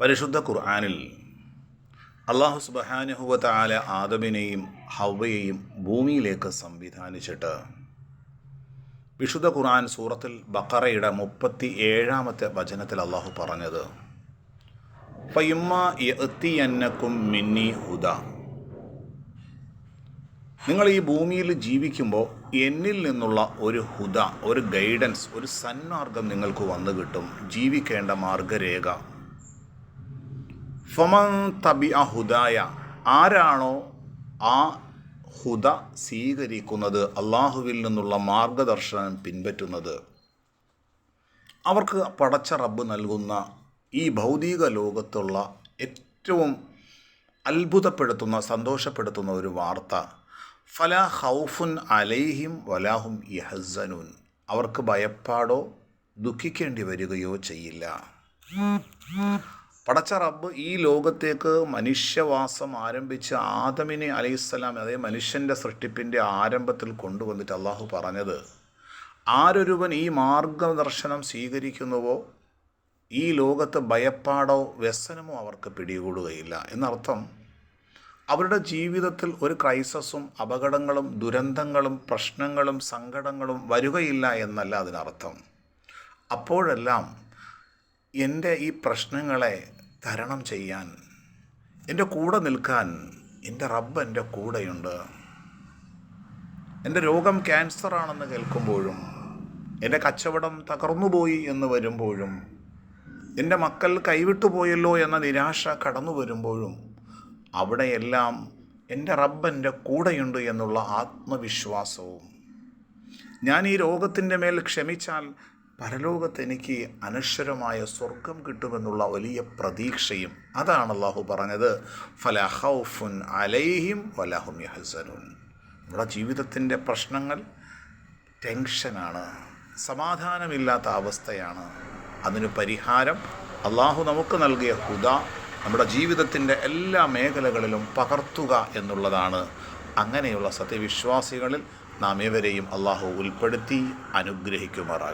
പരിശുദ്ധ ഖുർആാനിൽ അള്ളാഹു സുബഹാനുഹുവത്ത ആദമിനെയും ഹവയെയും ഭൂമിയിലേക്ക് സംവിധാനിച്ചിട്ട് വിശുദ്ധ ഖുർആൻ സൂറത്തിൽ ബക്കറയുടെ മുപ്പത്തി ഏഴാമത്തെ വചനത്തിൽ അള്ളാഹു പറഞ്ഞത് പയ്യമ്മ മിന്നി ഹുദ. നിങ്ങൾ ഈ ഭൂമിയിൽ ജീവിക്കുമ്പോൾ എന്നിൽ നിന്നുള്ള ഒരു ഹുദ ഒരു ഗൈഡൻസ് ഒരു സന്മാർഗം നിങ്ങൾക്ക് വന്നു കിട്ടും. ജീവിക്കേണ്ട മാർഗരേഖ. ഫമൻ തബി ഹുദായ. ആരാണോ ആ ഹുദ സ്വീകരിക്കുന്നത് അള്ളാഹുവിൽ നിന്നുള്ള മാർഗദർശനം പിൻപറ്റുന്നത്. അവർക്ക് പടച്ച റബ്ബ് നൽകുന്ന ഈ ഭൗതിക ലോകത്തുള്ള ഏറ്റവും അത്ഭുതപ്പെടുത്തുന്ന സന്തോഷപ്പെടുത്തുന്ന ഒരു വാർത്ത ഫല ഹൗഫുൻ അലൈഹിം വലാഹും യഹസനുൻ അവർക്ക് ഭയപ്പാടോ ദുഃഖിക്കേണ്ടി വരികയോ ചെയ്യില്ല. പടച്ച റബ്ബ് ഈ ലോകത്തേക്ക് മനുഷ്യവാസം ആരംഭിച്ച് ആദമിനെ അലൈഹിസ്സലാം അതായത് മനുഷ്യന്റെ സൃഷ്ടിപ്പിന്റെ ആരംഭത്തിൽ കൊണ്ടുവന്നിട്ട് അള്ളാഹു പറഞ്ഞത് ആരൊരുവൻ ഈ മാർഗദർശനം സ്വീകരിക്കുന്നുവോ ഈ ലോകത്ത് ഭയപ്പാടോ വ്യസനമോ അവർക്ക് പിടികൂടുകയില്ല. എന്നർത്ഥം അവരുടെ ജീവിതത്തിൽ ഒരു ക്രൈസസും അപകടങ്ങളും ദുരന്തങ്ങളും പ്രശ്നങ്ങളും സങ്കടങ്ങളും വരികയില്ല എന്നല്ല അതിനർത്ഥം. അപ്പോഴെല്ലാം എന്റെ ഈ പ്രശ്നങ്ങളെ തരണം ചെയ്യാൻ എന്റെ കൂടെ നിൽക്കാൻ എന്റെ റബ്ബ് എന്റെ കൂടെയുണ്ട്. എന്റെ രോഗം ക്യാൻസറാണെന്ന് കേൾക്കുമ്പോഴും എന്റെ കച്ചവടം തകർന്നുപോയി എന്ന് വരുമ്പോഴും എന്റെ മക്കൾ കൈവിട്ടു പോയല്ലോ എന്ന നിരാശ കടന്നു വരുമ്പോഴും അവിടെയെല്ലാം എന്റെ റബ്ബന്റെ കൂടെയുണ്ട് എന്നുള്ള ആത്മവിശ്വാസവും. ഞാൻ ഈ രോഗത്തിന്റെ മേൽ ക്ഷമിച്ചാൽ പരലോകത്ത് എനിക്ക് അനശ്വരമായ സ്വർഗം കിട്ടുമെന്നുള്ള വലിയ പ്രതീക്ഷയും അതാണ് അള്ളാഹു പറഞ്ഞത്. ഫലഹൌഫുൻ അലൈഹിം വലഹും യഹസനുൻ. നമ്മുടെ ജീവിതത്തിന്റെ പ്രശ്നങ്ങൾ ടെൻഷനാണ് സമാധാനമില്ലാത്ത അവസ്ഥയാണ്. അതിന് പരിഹാരം അള്ളാഹു നമുക്ക് നൽകിയ ഹുദ നമ്മുടെ ജീവിതത്തിന്റെ എല്ലാ മേഖലകളിലും പകർത്തുക എന്നുള്ളതാണ്. അങ്ങനെയുള്ള സത്യവിശ്വാസികളിൽ നാം ഇവരെയും അള്ളാഹു ഉൾപ്പെടുത്തി അനുഗ്രഹിക്കുമാറാകും